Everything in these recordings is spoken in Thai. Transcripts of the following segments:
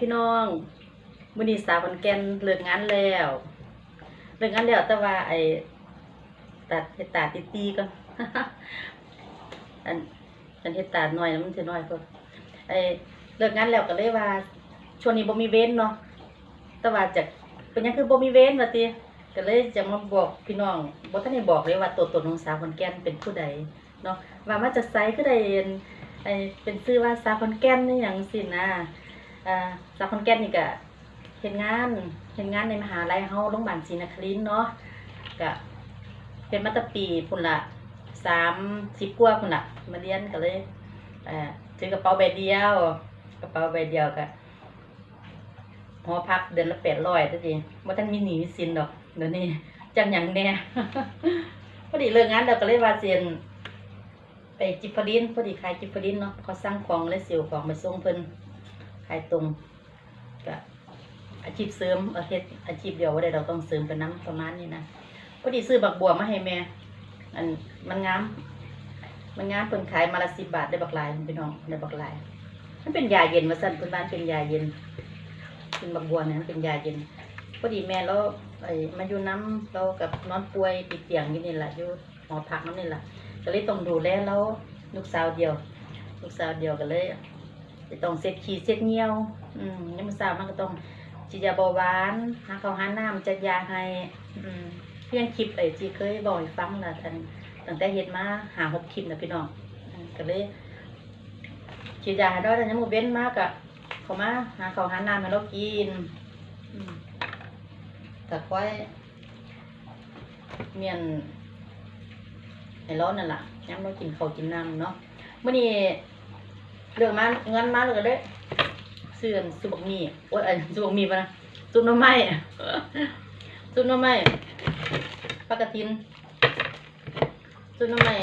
พี่น้องมื้อนี้สาวขอนแก่นเลิกงานแล้วเลิกงานแล้วแต่ว่าไอ้ตัดเฮ็ดตาตีตีก่อนอันอันเฮ็ดตาหน่อยแล้วมันสิน้อยพุ่นไอ้เลิกงานแล้วก็เลยว่าช่วงนี้บ่มีเว้นเนาะแต่ว่าจะเป็นยังคือบ่มีเว้นว่าติก็เลยจะมาบอกพี่น้องบ่ทันได้บอกเลยว่าตัวตนของสาวขอนแก่นเป็นผู้ใดเนาะว่ามาจากไสคือได้เห็นไอ้เป็นชื่อว่าสาวขอนแก่นนี่หยังสินะ อ่าสาวขอนแก่นนี่ก็เฮ็ดงานเฮ็ดงานในมหาลัยเฮาโรงพยาบาลศรีนครินทร์เนาะก็เป็นมาตปีพุ่นละ30กว่าพุ่นละมาเรียนก็เลยเอ่อถือกระเป๋าใบเดียว กระเป๋าใบเดียวก็หอพักเดือนละ800ซะทีบ่ทันมีหนีมีสินดอกเดี๋ยวนี้จังหยังแน่พอดีเลิกงานแล้วก็เลยว่าสิอั่นไปจิบฟลินพอดีขายจิบฟลินเนาะเขาสั่งของเลยสิวของไปส่งเพิ่น ขายตรงก็อาชีพเสริมอาเฮ็ดอาชีพเดียวว่าได้เราต้องเสริมไปน้ำประมาณนี้นะพอดีซื้อบักบัวมาให้แม่อันมันงามมันงามเพิ่นขายมาละสิบบาทได้บักลายพี่น้องได้บักลายมันเป็นยาเย็นว่าสั่นเพิ่นบ้านเป็นยาเย็นเป็นบักบัวเนี่ยมันเป็นยาเย็นพอดีแม่เราไอ้มาอยู่น้ำเรากับนอนป่วยติดเตียงอยู่นี่แหละอยู่หอพักนั่นนี่แหละก็เลยต้องดูแลเราลูกสาวเดียว ลูกสาวเดียวก็เลย จะต้องเซ็ดขี้เซ็ดเงี้ยว อืมยังมือสามันก็ต้องจียาเบาหวานหาข้าวหาน้ำจัดยาให้ อืมเพียงคลิปไอ้จีเคยบอกให้ฟังนะท่านตั้งแต่เฮ็ดมาหาหกคลิปนะพี่น้องอืมก็เลยฉีดยาให้ด้วยแต่ยังมือเว้นมากอะเขามาหาข้าวหาน้ำให้เรากินอืมแต่ค่อยเมียนให้ร้อนนั่นแหละยังเรากินข้าวกินน้ำเนาะมื่อนี้ เรื่องมาเงินมาเลยก็ได้เสื่อนสุบกมีโอ้ยสุบกมีปะนะซุปหน้ำไม้ซุปหน้ำไม้ปลากระทินซุปหน้ำไม้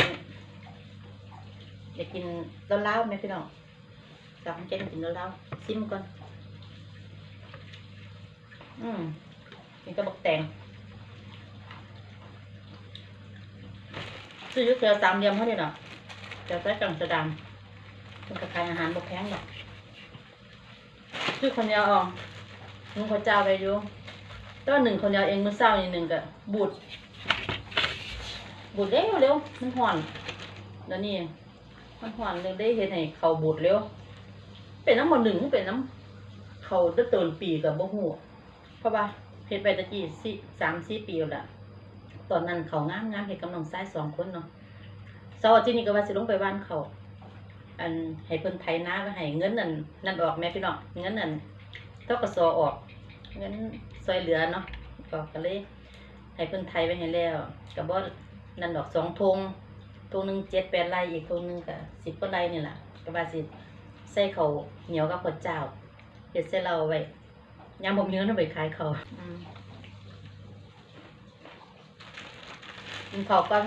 อยากกินเล้าๆไหมพี่น้องจับมันเจนกินเล้าวๆซิมก่อนอืมกินกระบอกแตงซื้อเกลือสามเหลี่ยมเท่านี้เนาะเดี๋ยวใส่กังสะดาม นมันก็ขายอาหารบ่แพงหรอกซื้อคนเดียวออกนุ่งข้าวเจ้าไปอยู่ตัวาหนึ่งคนเดียวเองมื้อเช้านี่หนึ่งก็บูดบูดเร็วเร็วมันห่อนแล้วนี่มันห่อนเลยได้เห็นให้เขาบูดเร็วเป็นน้ำมันหนึ่งเป็นน้ำเขาจะเตินปีกับบ่หูเพราะว่าเฮ็ดไปตะกี้สี่สามสี่ปีแล้วล่ะตอนนั้นเขางามงามเฮ็ดกำลังซ้ายสองคนเนาะสาร์อาที่นี่ก็ว่าสิลงไปบ้านเขา อันให้เพิ่นไถนาก็ให้เงินนั่นนั่นออกแม่พี่น้องเงินนั่นเท่ากสอออกเงินซอยเหลือเนาะก็ก็เลยให้เพิ่นไถไปให้แล้วก็บ่นั่นดอกสองทงทงหนึงเจ็ดแปดไร่อีกทงหนึงก็สิบกว่าไร่นี่ล่ะก็ว่าสิใส่ข้าวเหนียวกับข้าวเจ้าเฮ็ดใส่เราไว้ยามบ่มีเงินเอาไปขายเขาวอืมกินข้าวก่อน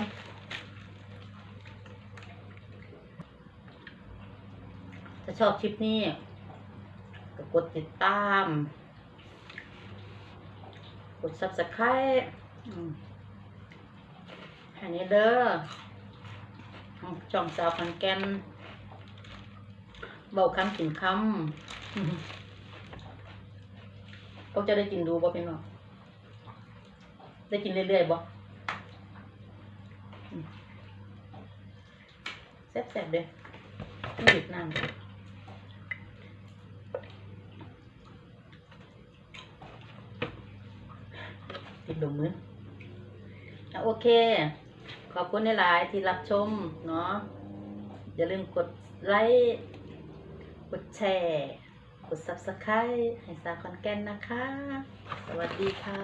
ถ้าชอบคลิปนี้ก็กดติดตาม กด subscribe อืมให้นี้เด้ออืมช่องสาวพันแกนเบาคำกินคำอืมพวกจะได้กินดูบ่พี่น้องได้กินเรื่อยๆบ่อืมแซ่บๆเด้อไม่หยุดน้ำิดดมมืออะโอเค ขอบคุณหลายๆที่รับชมเนาะอย่าลืมกดไลค์กดแชร์กด subscribe ให้สาคอนแกนนะคะ สวัสดีค่ะ